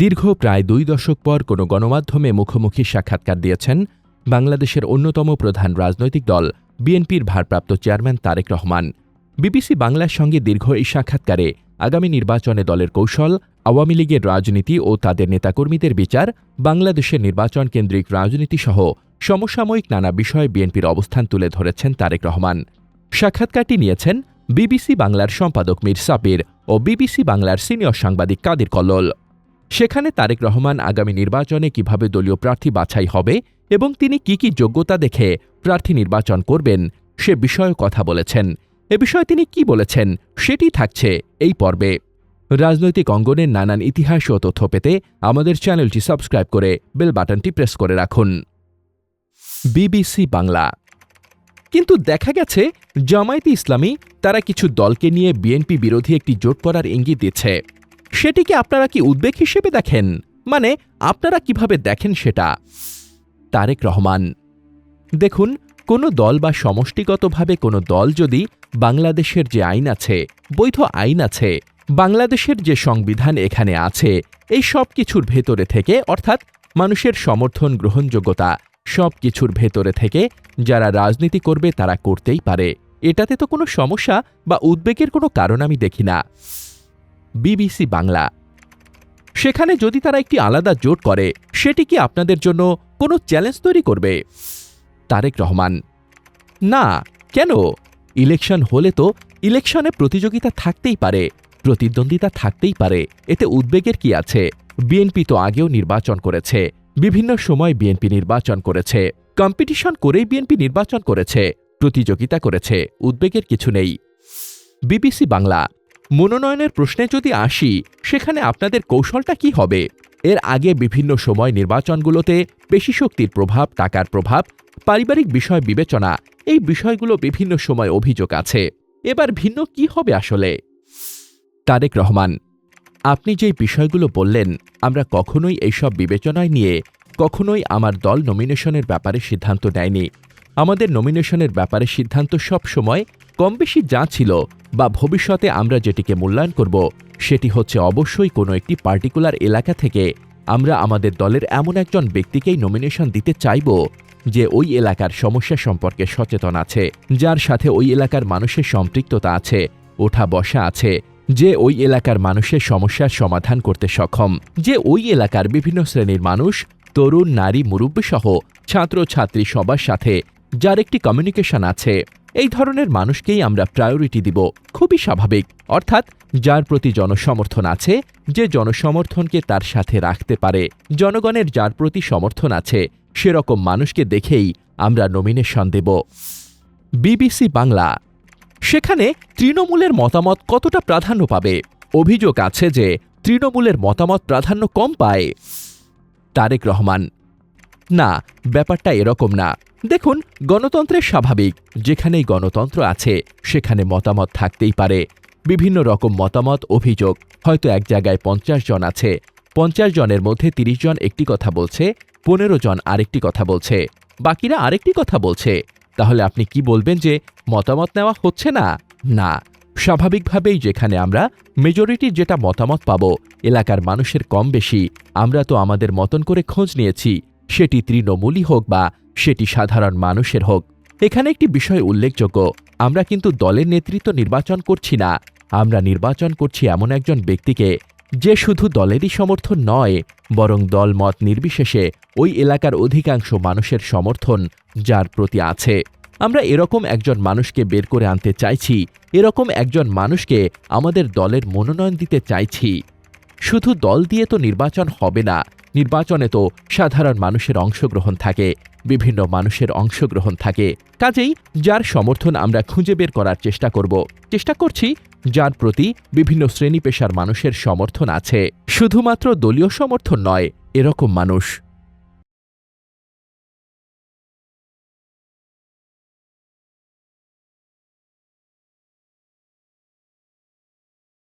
দীর্ঘ প্রায় দুই দশক পর কোনো গণমাধ্যমে মুখোমুখি সাক্ষাৎকার দিয়েছেন বাংলাদেশের অন্যতম প্রধান রাজনৈতিক দল, বিএনপির ভারপ্রাপ্ত চেয়ারম্যান তারেক রহমান। বিবিসি বাংলার সঙ্গে দীর্ঘ এই সাক্ষাৎকারে আগামী নির্বাচনে দলের কৌশল, আওয়ামী লীগের রাজনীতি ও তাদের নেতাকর্মীদের বিচার, বাংলাদেশের নির্বাচন কেন্দ্রিক রাজনীতি সহ সমসাময়িক নানা বিষয়ে বিএনপির অবস্থান তুলে ধরেছেন তারেক রহমান। সাক্ষাৎকারটি নিয়েছেন বিবিসি বাংলার সম্পাদক মীর সাবির ও বিবিসি বাংলার সিনিয়র সাংবাদিক কাদির কল্লোল। সেখানে তারেক রহমান আগামী নির্বাচনে কীভাবে দলীয় প্রার্থী বাছাই হবে এবং তিনি কি কি যোগ্যতা দেখে প্রার্থী নির্বাচন করবেন, সে বিষয়ে কথা বলেছেন। এ বিষয়ে তিনি কি বলেছেন, সেটি থাকছে এই পর্বে। রাজনৈতিক অঙ্গনের নানান ইতিহাস ও তথ্য পেতে আমাদের চ্যানেলটি সাবস্ক্রাইব করে বেল বাটনটি প্রেস করে রাখুন। বিবিসি বাংলা। কিন্তু দেখা গেছে, জামায়াতে ইসলামী তারা কিছু দলকে নিয়ে বিএনপি বিরোধী একটি জোট করার ইঙ্গিত দিচ্ছে। সেটিকে আপনারা কি উদ্বেগ হিসেবে দেখেন? মানে আপনারা কীভাবে দেখেন সেটা? তারেক রহমান, দেখুন, কোনো দল বা সমষ্টিগতভাবে কোনো দল যদি বাংলাদেশের যে আইন আছে, বৈধ আইন আছে, বাংলাদেশের যে সংবিধান এখানে আছে, এই সব কিছুর ভেতরে থেকে, অর্থাৎ মানুষের সমর্থন, গ্রহণযোগ্যতা, সব কিছুর ভেতরে থেকে যারা রাজনীতি করবে তারা করতেই পারে। এটাতে তো কোনো সমস্যা বা উদ্বেগের কোনো কারণ আমি দেখি না। বিবিসি বাংলা। সেখানে যদি তারা একটি আলাদা জোট করে, সেটি কি আপনাদের জন্য কোনো চ্যালেঞ্জ তৈরি করবে? তারেক রহমান, না, কেন? ইলেকশন হলে তো ইলেকশনে প্রতিযোগিতা থাকতেই পারে, প্রতিদ্বন্দ্বিতা থাকতেই পারে। এতে উদ্বেগের কি আছে? বিএনপি তো আগেও নির্বাচন করেছে, বিভিন্ন সময় বিএনপি নির্বাচন করেছে, কম্পিটিশন করেই বিএনপি নির্বাচন করেছে, প্রতিযোগিতা করেছে, উদ্বেগের কিছু নেই। বিবিসি বাংলা মনোনয়নের প্রশ্নে যদি আসি, সেখানে আপনাদের কৌশলটা কি হবে? এর আগে বিভিন্ন সময় নির্বাচনগুলোতে পেশি শক্তির প্রভাব, টাকার প্রভাব, পারিবারিক বিষয় বিবেচনা, এই বিষয়গুলো বিভিন্ন সময় অভিযোগ আছে। এবার ভিন্ন কি হবে আসলে? তারেক রহমান, আপনি যেই বিষয়গুলো বললেন, আমরা কখনোই এইসব বিবেচনায় নিয়ে, কখনোই আমার দল নমিনেশনের ব্যাপারে সিদ্ধান্ত নেয়নি। আমাদের নমিনেশনের ব্যাপারে সিদ্ধান্ত সব সময় কম বেশি যা ছিল বা ভবিষ্যতে আমরা যেটিকে মূল্যায়ন করব, সেটি হচ্ছে অবশ্যই কোনো একটি পার্টিকুলার এলাকা থেকে আমরা আমাদের দলের এমন একজন ব্যক্তিকেই নমিনেশন দিতে চাইব যে ওই এলাকার সমস্যা সম্পর্কে সচেতন আছে, যার সাথে ওই এলাকার মানুষের সম্পৃক্ততা আছে, ওঠা বসা আছে, যে ওই এলাকার মানুষের সমস্যার সমাধান করতে সক্ষম, যে ওই এলাকার বিভিন্ন শ্রেণির মানুষ, তরুণ, নারী মুরব্বী সহ ছাত্রছাত্রী সবার সাথে যার একটি কমিউনিকেশন আছে। এই ধরনের মানুষকেই আমরা প্রায়োরিটি দিব। খুবই স্বাভাবিক। অর্থাৎ যার প্রতি জনসমর্থন আছে, যে জনসমর্থনকে তার সাথে রাখতে পারে। জনগণের যার প্রতি সমর্থন আছে, সেরকম মানুষকে দেখেই আমরা নমিনেশন দেব। বিবিসি বাংলা। সেখানে তৃণমূলের মতামত কতটা প্রাধান্য পাবে? অভিযোগ আছে যে, তৃণমূলের মতামত প্রাধান্য কম পায়। তারেক রহমান। না, ব্যাপারটা এরকম না। দেখুন গণতন্ত্রের স্বাভাবিক, যেখানেই গণতন্ত্র আছে, সেখানে মতামত থাকতেই পারে। বিভিন্ন রকম মতামত, অভিযোগ, হয়তো এক জায়গায় পঞ্চাশ জন আছে। পঞ্চাশ জনের মধ্যে তিরিশ জন একটি কথা বলছে, পনেরো জন আরেকটি কথা বলছে। বাকিরা আরেকটি কথা বলছে। তাহলে আপনি কি বলবেন যে মতামত নেওয়া হচ্ছে না? না। স্বাভাবিকভাবেই যেখানে আমরা মেজরিটির যেটা মতামত পাব, এলাকার মানুষের কম বেশি, আমরা তো আমাদের মতন করে খোঁজ নিয়েছি। সেটি তৃণমূলই হোক বা সেটি সাধারণ মানুষের হোক। এখানে একটি বিষয় উল্লেখযোগ্য। আমরা কিন্তু দলের নেতৃত্ব নির্বাচন করছি না। আমরা নির্বাচন করছি এমন একজন ব্যক্তিকে যে শুধু দলেরই সমর্থন নয়, বরং দল মত নির্বিশেষে ওই এলাকার অধিকাংশ মানুষের সমর্থন যার প্রতি আছে। আমরা এরকম একজন মানুষকে বের করে আনতে চাইছি, এরকম একজন মানুষকে আমাদের দলের মনোনয়ন দিতে চাইছি। শুধু দল দিয়ে তো নির্বাচন হবে না নির্বাচনে তো সাধারণ মানুষের অংশগ্রহণ থাকে, বিভিন্ন মানুষের অংশগ্রহণ থাকে। কাজেই যার সমর্থন আমরা খুঁজে বের করার চেষ্টা করব। চেষ্টা করছি যার প্রতি বিভিন্ন শ্রেণি পেশার মানুষের সমর্থন আছে। শুধুমাত্র দলীয় সমর্থন নয়, এরকম মানুষ।